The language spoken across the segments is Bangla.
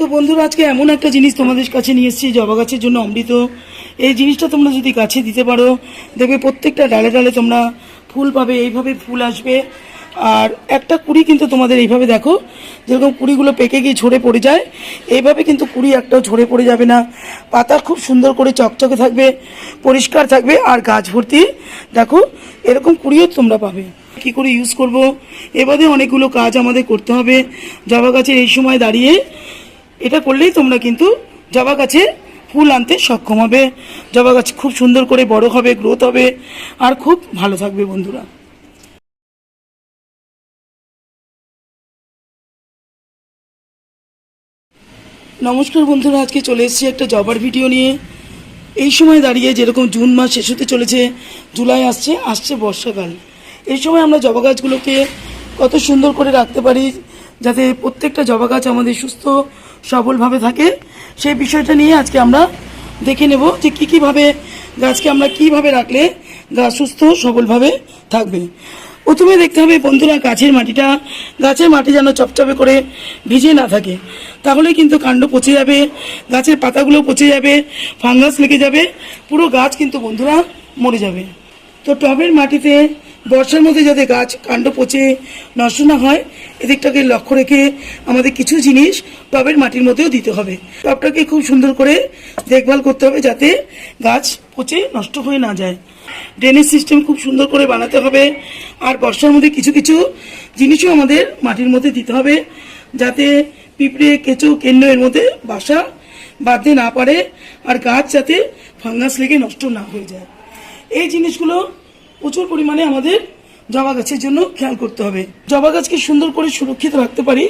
তো বন্ধুরা, আজকে এমন একটা জিনিস তোমাদের কাছে নিয়ে এসেছি, জবা গাছের জন্য অমৃত। এই জিনিসটা তোমরা যদি গাছে দিতে পারো, দেখবে প্রত্যেকটা ডালে ডালে তোমরা ফুল পাবে, এইভাবে ফুল আসবে। আর একটা কুড়ি কিন্তু তোমাদের এইভাবে দেখো, যেরকম কুড়িগুলো পেকে গিয়ে ঝরে পড়ে যায়, এইভাবে কিন্তু কুড়ি একটাও ঝরে পড়ে যাবে না। পাতা খুব সুন্দর করে চকচকে থাকবে, পরিষ্কার থাকবে, আর গাছ ভর্তি, দেখো, এরকম কুড়িও তোমরা পাবে। কি করে ইউজ করব? এবারে অনেকগুলো কাজ আমাদের করতে হবে। জবা গাছের এই সময় দাঁড়িয়ে এটা করলেই তোমরা কিন্তু জবা গাছে ফুল আনতে সক্ষম হবে। জবা গাছ খুব সুন্দর করে বড় হবে গ্রোথ হবে, আর খুব ভালো থাকবে বন্ধুরা। নমস্কার বন্ধুরা, আজকে চলে এসেছি একটা জবার ভিডিও নিয়ে। এই সময় দাঁড়িয়ে যেরকম জুন মাস শেষ হতে চলেছে, জুলাই আসছে আসছে বর্ষাকাল। এই সময় আমরা জবা গাছগুলোকে কত সুন্দর করে রাখতে পারি, যাতে প্রত্যেকটা জবা গাছ আমাদের সুস্থ সবলভাবে থাকে। সেই বিষয়টা নিয়ে আজকে আমরা দেখে নেব যে কী কীভাবে গাছকে আমরা কীভাবে রাখলে গাছ সুস্থ, সবলভাবে থাকবে। প্রথমে দেখতে হবে বন্ধুরা, গাছের মাটিটা, গাছের মাটি যেন চপচপে করে ভিজে না থাকে। তাহলে কিন্তু কাণ্ড পচে যাবে, গাছের পাতাগুলো পচে যাবে, ফাঙ্গাস লেগে যাবে, পুরো গাছ কিন্তু বন্ধুরা মরে যাবে। তো টবের মাটিতে বর্ষার মধ্যে যাতে গাছ, কাণ্ড পচে নষ্ট না হয়, এদিকটাকে লক্ষ্য রেখে আমাদের কিছু জিনিস টবের মাটির মধ্যেও দিতে হবে। টবটাকে খুব সুন্দর করে দেখভাল করতে হবে যাতে গাছ পচে নষ্ট হয়ে না যায়। ড্রেনেজ সিস্টেম খুব সুন্দর করে বানাতে হবে। আর বর্ষার মধ্যে কিছু কিছু জিনিসও আমাদের মাটির মধ্যে দিতে হবে যাতে পিঁপড়ে, কেঁচো কেন্দ্র এর মধ্যে বাসা বাঁধতে না পারে আর গাছ যাতে ফাঙ্গাস লেগে নষ্ট না হয়ে যায়। এই জিনিসগুলো প্রচুর পরিমাণে আমাদের জবা গাছের জন্য খেয়াল করতে হবে। জবা গাছকে সুন্দর করে সুরক্ষিত রাখতে পারি,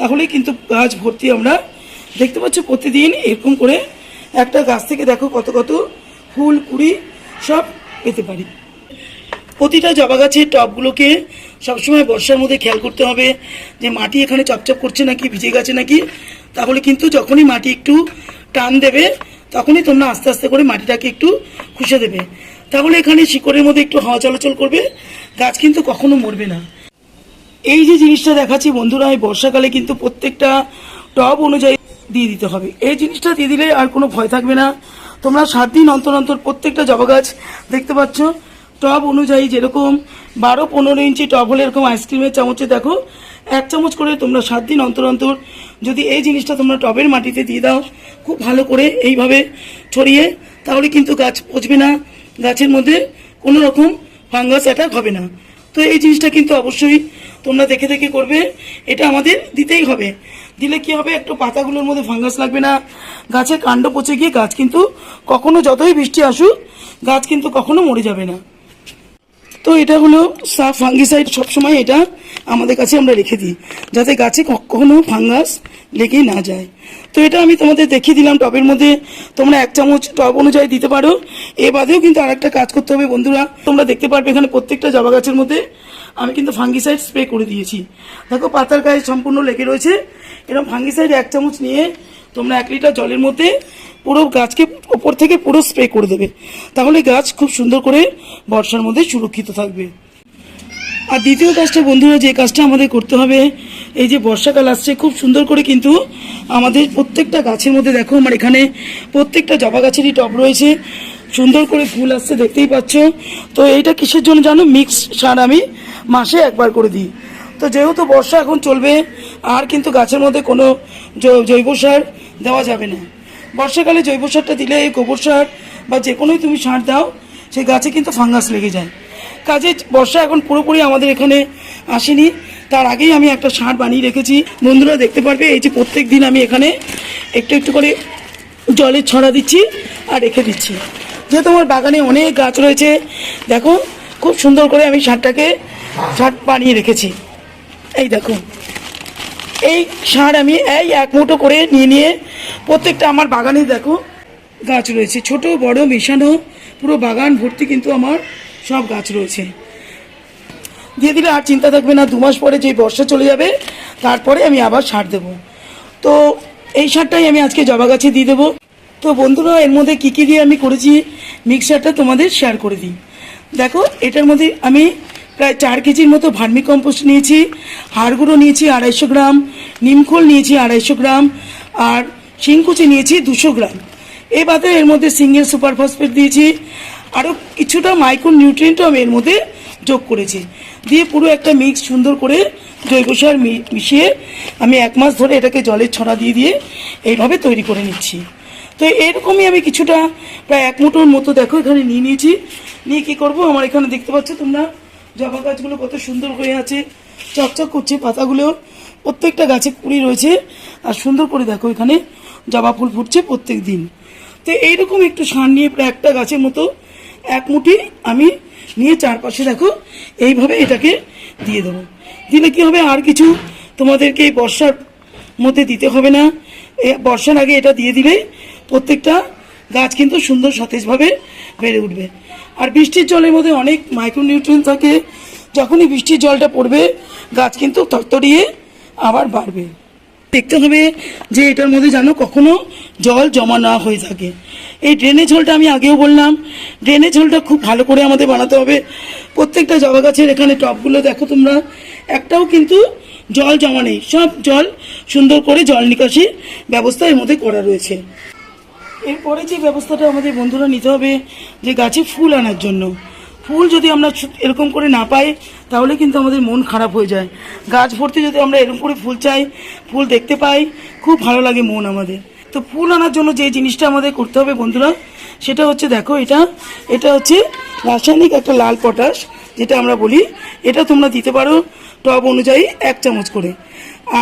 তাহলেই কিন্তু গাছ ভর্তি আমরা দেখতে পাচ্ছি প্রতিদিন এরকম করে একটা গাছ থেকে দেখো কত কত ফুল, কুড়ি সব পেতে পারি। প্রতিটা জবা গাছের টবগুলোকে সবসময় বর্ষার মধ্যে খেয়াল করতে হবে যে মাটি এখানে চপচপ করছে নাকি, ভিজে গেছে নাকি। তাহলে কিন্তু যখনই মাটি একটু টান দেবে, তখনই তোমরা আস্তে আস্তে করে মাটিটাকে একটু খুশে দেবে। তাহলে এখানে শিকড়ের মধ্যে একটু হাওয়া চলাচল করবে, গাছ কিন্তু কখনো মরবে না। এই যে জিনিসটা দেখাচ্ছি বন্ধুরা, এই বর্ষাকালে কিন্তু প্রত্যেকটা টব অনুযায়ী দিয়ে দিতে হবে। এই জিনিসটা দিয়ে দিলে আর কোনো ভয় থাকবে না। তোমরা সাত দিন অন্তর অন্তর প্রত্যেকটা জবা গাছ দেখতে পাচ্ছ। টব অনুযায়ী যেরকম বারো পনেরো ইঞ্চি টব হলে এরকম আইসক্রিমের চামচে দেখো, এক চামচ করে তোমরা সাত দিন অন্তর অন্তর যদি এই জিনিসটা তোমরা টবের মাটিতে দিয়ে দাও, খুব ভালো করে এইভাবে ছড়িয়ে, তাহলে কিন্তু গাছ পচবে না। গাছের মধ্যে কোনো রকম ফাঙ্গাস অ্যাটাক হবে না। তো এই জিনিসটা কিন্তু অবশ্যই তোমরা দেখে দেখে করবে। এটা আমাদের দিতেই হবে। দিলে কি হবে? একটু পাতাগুলোর মধ্যে ফাঙ্গাস লাগবে না। গাছের কাণ্ড পচে গিয়ে গাছ কিন্তু কখনো যতই বৃষ্টি আসুক, গাছ কিন্তু কখনো মরে যাবে না। তো এটা হলো সাফ ফাঙ্গিসাইড সবসময় এটা আমাদের কাছে আমরা রেখে দিই, যাতে গাছে কখনো ফাঙ্গাস লেগে না যায়। তো এটা আমি তোমাদের দেখিয়ে দিলাম টবের মধ্যে। তোমরা এক চামচ টব অনুযায়ী দিতে পারো। এ বাদেও কিন্তু আরেকটা কাজ করতে হবে, বন্ধুরা। তোমরা দেখতে পারবে এখানে প্রত্যেকটা জবা গাছের মধ্যে আমি কিন্তু ফাঙ্গিসাইড স্প্রে করে দিয়েছি। দেখো, পাতার গায়ে সম্পূর্ণ লেগে রয়েছে। এরকম ফাঙ্গিসাইড এক চামচ নিয়ে তোমরা এক লিটার জলের মধ্যে পুরো গাছকে ওপর থেকে পুরো স্প্রে করে দেবে। তাহলে গাছ খুব সুন্দর করে বর্ষার মধ্যে সুরক্ষিত থাকবে। আর দ্বিতীয় কাজটা, বন্ধুরা, যে কাজটা আমাদের করতে হবে, এই যে বর্ষাকাল আসছে, খুব সুন্দর করে কিন্তু আমাদের প্রত্যেকটা গাছের মধ্যে দেখো, আমার এখানে প্রত্যেকটা জবা গাছেরই টব রয়েছে। সুন্দর করে ফুল আসছে, দেখতেই পাচ্ছ। তো এইটা কিসের জন্য জানো? মিক্স সার আমি মাসে একবার করে দিই। তো যেহেতু বর্ষা এখন চলবে, আর কিন্তু গাছের মধ্যে কোনো জৈব সার দেওয়া যাবে না। বর্ষাকালে জৈব সারটা দিলে এই গোবর সার বা যে কোনোই তুমি সার দাও, সেই গাছে কিন্তু ফাঙ্গাস লেগে যায়। কাজে বর্ষা এখন পুরোপুরি আমাদের এখানে আসেনি। তার আগেই আমি একটা সার বানিয়ে রেখেছি। বন্ধুরা দেখতে পারবে, এই যে প্রত্যেক দিন আমি এখানে একটু একটু করে জলের ছড়া দিচ্ছি আর রেখে দিচ্ছি। যেহেতু আমার বাগানে অনেক গাছ রয়েছে, দেখো, খুব সুন্দর করে আমি সারটাকে, সার বানিয়ে রেখেছি। এই দেখো, এই সার আমি এই এক মুঠো করে নিয়ে নিয়ে প্রত্যেকটা আমার বাগানে দেখো গাছ রয়েছে। ছোট, বড়, মেশানো, পুরো বাগান ভর্তি কিন্তু আমার সব গাছ রয়েছে। দিয়ে দিলে আর চিন্তা থাকবে না, দু মাস পরে যে বর্ষা চলে যাবে, তারপরে আমি আবার সার দেব। তো এই সারটাই আমি আজকে জবা গাছে দিয়ে দেবো। তো বন্ধুরা, এর মধ্যে কী কী দিয়ে আমি করেছি মিক্সারটা তোমাদের শেয়ার করে দিই। দেখো, এটার মধ্যে আমি প্রায় চার কেজির মতো ভার্মি কম্পোস্ট নিয়েছি হাড় গুঁড়ো নিয়েছি আড়াইশো গ্রাম নিমখোল নিয়েছি আড়াইশো গ্রাম, আর শিংকুচি নিয়েছি দুশো গ্রাম। এ বাদে এর মধ্যে সিঙ্গেল সুপার ফসফেট দিয়েছি, আরও কিছুটা মাইক্রো নিউট্রিয়েন্টও আমি এর মধ্যে যোগ করেছি। দিয়ে পুরো একটা মিক্স সুন্দর করে জৈব সার মিশিয়ে আমি এক মাস ধরে এটাকে জলের ছড়া দিয়ে দিয়ে এইভাবে তৈরি করে নিচ্ছি। তো এরকমই আমি কিছুটা প্রায় এক মুঠোর মতো দেখো, এখানে নিয়ে নিয়েছি। নিয়ে কী করব? আমার এখানে দেখতে পাচ্ছ তোমরা, জবা গাছগুলো কত সুন্দর হয়ে আছে, চকচক করছে পাতাগুলো। প্রত্যেকটা গাছে কুড়ি রয়েছে, আর সুন্দর করে দেখো এখানে জবা ফুল ফুটছে প্রত্যেক দিন। তো এইরকম একটু সার নিয়ে প্রায় একটা গাছের মতো এক মুঠি আমি নিয়ে চারপাশে দেখো, এইভাবে এটাকে দিয়ে দেবো। দিলে কি হবে? আর কিছু তোমাদেরকে এই বর্ষার মধ্যে দিতে হবে না। বর্ষার আগে এটা দিয়ে দিলে প্রত্যেকটা গাছ কিন্তু সুন্দর সতেজভাবে বেড়ে উঠবে। আর বৃষ্টির জলের মধ্যে অনেক মাইক্রোনিউট্রিয়েন্ট থাকে। যখনই বৃষ্টির জলটা পড়বে, গাছ কিন্তু তরতরিয়ে আবার বাড়বে। দেখতে হবে যে এটার মধ্যে যেন কখনো জল জমা না হয়ে থাকে। এই ড্রেনেজ হোলটা আমি আগেও বললাম। ড্রেনেজ হোলটা খুব ভালো করে আমাদের বানাতে হবে। প্রত্যেকটা জবা গাছের এখানে টবগুলো দেখো তোমরা। একটাও কিন্তু জল জমা নেই। সব জল সুন্দর করে জল নিকাশির ব্যবস্থা এর মধ্যে করা রয়েছে। এরপরে যে ব্যবস্থাটা আমাদের বন্ধুরা নিতে হবে, যে গাছে ফুল আনার জন্য। ফুল যদি আমরা এরকম করে না পাই, তাহলে কিন্তু আমাদের মন খারাপ হয়ে যায়। গাছ ভর্তি যদি আমরা এরকম করে ফুল চাই, ফুল দেখতে পাই, খুব ভালো লাগে মন আমাদের। তো ফুল আনার জন্য যে জিনিসটা আমাদের করতে হবে বন্ধুরা, সেটা হচ্ছে দেখো এটা এটা হচ্ছে রাসায়নিক একটা লাল পটাশ, যেটা আমরা বলি। এটা তোমরা দিতে পারো টব অনুযায়ী এক চামচ করে।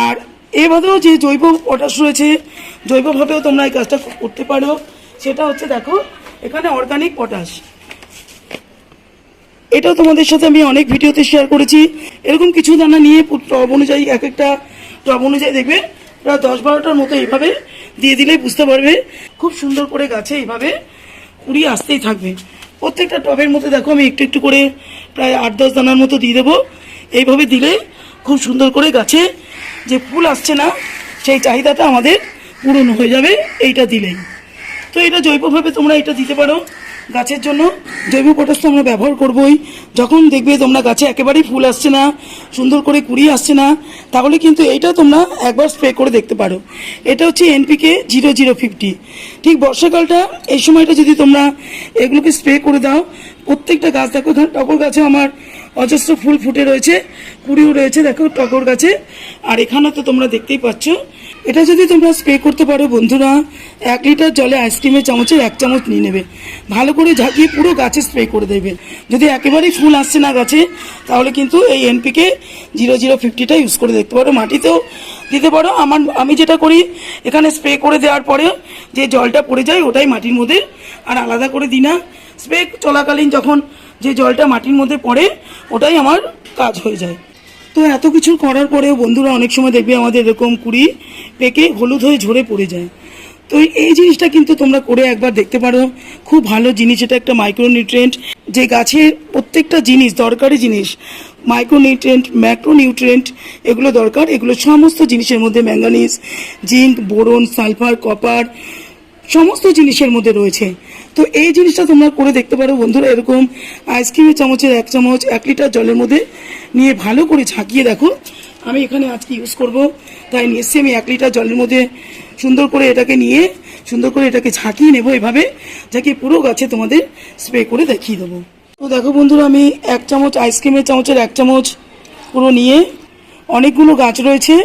আর এবারেও যে জৈব পটাশ রয়েছে, জৈবভাবেও তোমরা এই কাজটা করতে পারো। সেটা হচ্ছে, দেখো, এখানে অর্গানিক পটাশ এটাও তোমাদের সাথে আমি অনেক ভিডিওতে শেয়ার করেছি। এরকম কিছু দানা নিয়ে টব অনুযায়ী, এক একটা টব অনুযায়ী দেখবে, প্রায় দশ বারোটার মতো এইভাবে দিয়ে দিলেই বুঝতে পারবে। খুব সুন্দর করে গাছে এইভাবে কুড়ি আসতেই থাকবে। প্রত্যেকটা টবের মধ্যে, দেখো, আমি একটু একটু করে প্রায় আট দশ দানার মতো দিয়ে দেবো। এইভাবে দিলে খুব সুন্দর করে গাছে যে ফুল আসছে না, সেই চাহিদাটা আমাদের পূরণ হয়ে যাবে, এইটা দিলেই। তো এটা জৈবভাবে তোমরা এটা দিতে পারো। গাছের জন্য জৈব পটাশ তো আমরা ব্যবহার করবোই। যখন দেখবে তোমরা গাছে একেবারেই ফুল আসছে না, সুন্দর করে কুড়ি আসছে না, তাহলে কিন্তু এইটা তোমরা একবার স্প্রে করে দেখতে পারো। এটা হচ্ছে এনপিকে জিরো জিরো ফিফটি। ঠিক বর্ষাকালটা, এই সময়টা যদি তোমরা এগুলোকে স্প্রে করে দাও, প্রত্যেকটা গাছ, দেখো টগর গাছে আমার অজস্র ফুল ফুটে রয়েছে, কুড়িও রয়েছে, দেখো টগর গাছে। আর এখানে তো তোমরা দেখতেই পাচ্ছ, এটা যদি তোমরা স্প্রে করতে পারো বন্ধুরা, এক লিটার জলে আইসক্রিমের চামচের এক চামচ নিয়ে নেবে। ভালো করে ঝাঁকিয়ে পুরো গাছে স্প্রে করে দেবে। যদি একেবারেই ফুল আসছে না গাছে, তাহলে কিন্তু এই এনপিকে জিরো জিরো ফিফটিটা ইউজ করে দেখতে পারো। মাটিতেও দিতে পারো। আমার, আমি যেটা করি, এখানে স্প্রে করে দেওয়ার পরে যে জলটা পড়ে যায়, ওটাই মাটির মধ্যে। আর আলাদা করে দিই না। স্প্রে চলাকালীন যখন যে জলটা মাটির মধ্যে পড়ে, ওটাই আমার কাজ হয়ে যায়। তো এত কিছু করার পরেও বন্ধুরা অনেক সময় দেখবে আমাদের এরকম কুড়ি পেকে হলুদ হয়ে ঝরে পড়ে যায়। তো এই জিনিসটা কিন্তু তোমরা করে একবার দেখতে পারো। খুব ভালো জিনিস, এটা একটা মাইক্রোনিউট্রিয়েন্ট যে গাছের প্রত্যেকটা জিনিস, দরকারি জিনিস মাইক্রোনিউট্রিয়েন্ট ম্যাক্রোনিউট্রিয়েন্ট এগুলো দরকার। এগুলো সমস্ত জিনিসের মধ্যে manganese zinc boron sulphur copper সমস্ত জিনিসের মধ্যে রয়েছে। তো এই জিনিসটা তোমরা করে দেখতে পারো বন্ধুরা, এরকম আইসক্রিমের চামচের এক চামচ, এক লিটার জলের মধ্যে নিয়ে ভালো করে ঝাঁকিয়ে দেখো। আমি এখানে আজকে ইউজ করব, তাই নিয়ে আমি এক লিটার জলের মধ্যে সুন্দর করে এটাকে নিয়ে, সুন্দর করে এটাকে ঝাঁকিয়ে নেব এভাবে ঝাঁকিয়ে পুরো গাছে তোমাদের স্প্রে করে দেখিয়ে দেবো। তো দেখো বন্ধুরা, আমি এক চামচ আইসক্রিমের চামচের এক চামচ পুরো নিয়ে অনেকগুলো গাছ রয়েছে,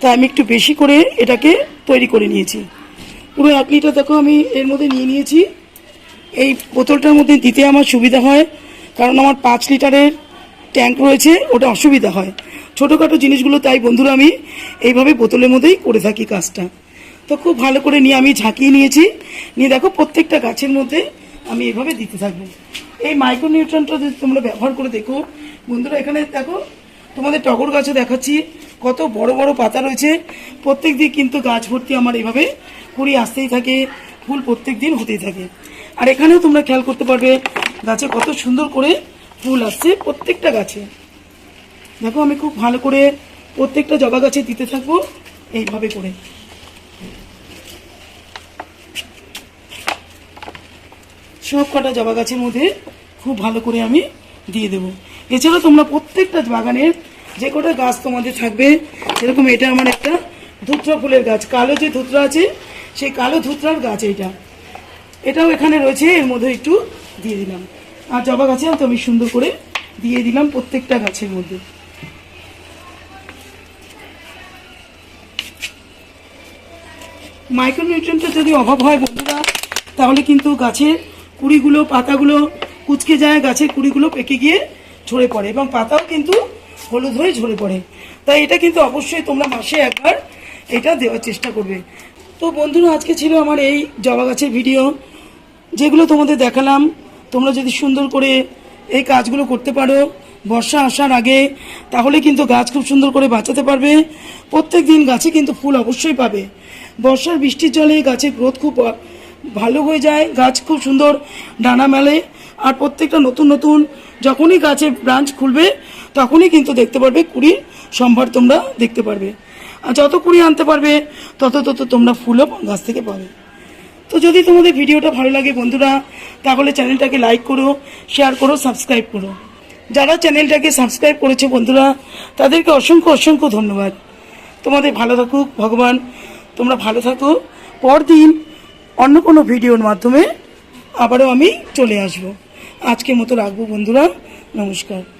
তাই আমি একটু বেশি করে এটাকে তৈরি করে নিয়েছি। পুরো এক লিটার দেখো আমি এর মধ্যে নিয়ে নিয়েছি। এই বোতলটার মধ্যে দিতে আমার সুবিধা হয়, কারণ আমার পাঁচ লিটারের ট্যাঙ্ক রয়েছে, ওটা অসুবিধা হয়। ছোটোখাটো জিনিসগুলো তাই বন্ধুরা আমি এইভাবে বোতলের মধ্যেই করে থাকি কাজটা। তো খুব ভালো করে নিয়ে আমি ঝাঁকিয়ে নিয়েছি। নিয়ে দেখো প্রত্যেকটা গাছের মধ্যে আমি এভাবে দিতে থাকব। এই মাইক্রোনিউট্রনটা যদি তোমরা ব্যবহার করে দেখো, বন্ধুরা এখানে দেখো, তোমাদের টগর গাছে দেখাচ্ছি, কত বড় বড় পাতা রয়েছে। প্রত্যেক দিন কিন্তু গাছ ভর্তি আমার এভাবে কুড়ি আসতেই থাকে, ফুল প্রত্যেক দিন হতেই থাকে। আর এখানেও তোমরা খেয়াল করতে পারবে, গাছে কত সুন্দর করে ফুল আসছে প্রত্যেকটা গাছে। দেখো, আমি খুব ভালো করে প্রত্যেকটা জবা গাছে দিতে থাকব, এইভাবে করে। সব কটা জবা গাছের মধ্যে খুব ভালো করে আমি দিয়ে দেবো। এছাড়া তোমরা প্রত্যেকটা বাগানের যে কটা গাছ তোমাদের থাকবে, সেরকম এটা আমার একটা ধুতরা ফুলের গাছ, কালো যে ধুতরা আছে, সেই কালো ধুতরার গাছ এইটা এটাও এখানে রয়েছে, এর মধ্যে একটু দিয়ে দিলাম। আর জবা গাছে তো আমি সুন্দর করে দিয়ে দিলাম প্রত্যেকটা গাছের মধ্যে। মাইক্রোনিউট্রিয়েন্টের যদি অভাব হয় বন্ধুরা, তাহলে কিন্তু গাছের কুড়িগুলো, পাতাগুলো কুচকে যায়, গাছের কুড়িগুলো পেকে গিয়ে ঝরে পড়ে এবং পাতাও কিন্তু হলুদ হয়ে ঝরে পড়ে। তাই এটা কিন্তু অবশ্যই তোমরা মাসে একবার এটা দেওয়ার চেষ্টা করবে। তো বন্ধুরা, আজকে ছিল আমার এই জবা গাছের ভিডিও। যেগুলো তোমাদের দেখালাম, তোমরা যদি সুন্দর করে এই কাজগুলো করতে পারো, বর্ষা আসার আগে, তাহলে কিন্তু গাছ খুব সুন্দর করে বাঁচাতে পারবে। প্রত্যেক দিন গাছে কিন্তু ফুল অবশ্যই পাবে। বর্ষার বৃষ্টির জলে গাছের গ্রোথ খুব ভালো হয়ে যায়, গাছ খুব সুন্দর ডানা মেলে। আর প্রত্যেকটা নতুন নতুন, যখনই গাছের ব্রাঞ্চ খুলবে, তখনই কিন্তু দেখতে পারবে কুড়ির সম্ভার তোমরা দেখতে পারবে। আর যত কুড়ি আনতে পারবে, তত তত তোমরা ফুলও গাছ থেকে পাবে। তো যদি তোমাদের ভিডিওটা ভালো লাগে বন্ধুরা, তাহলে চ্যানেলটাকে লাইক করো শেয়ার করো সাবস্ক্রাইব করো। যারা চ্যানেলটাকে সাবস্ক্রাইব করেছে বন্ধুরা, তাদেরকে অসংখ্য অসংখ্য ধন্যবাদ। তোমাদের ভালো থাকুক, ভগবান, তোমরা ভালো থাকো। পরদিন অন্য কোনো ভিডিওর মাধ্যমে আবারও আমি চলে আসব। আজকের মতো রাখব বন্ধুরা, নমস্কার।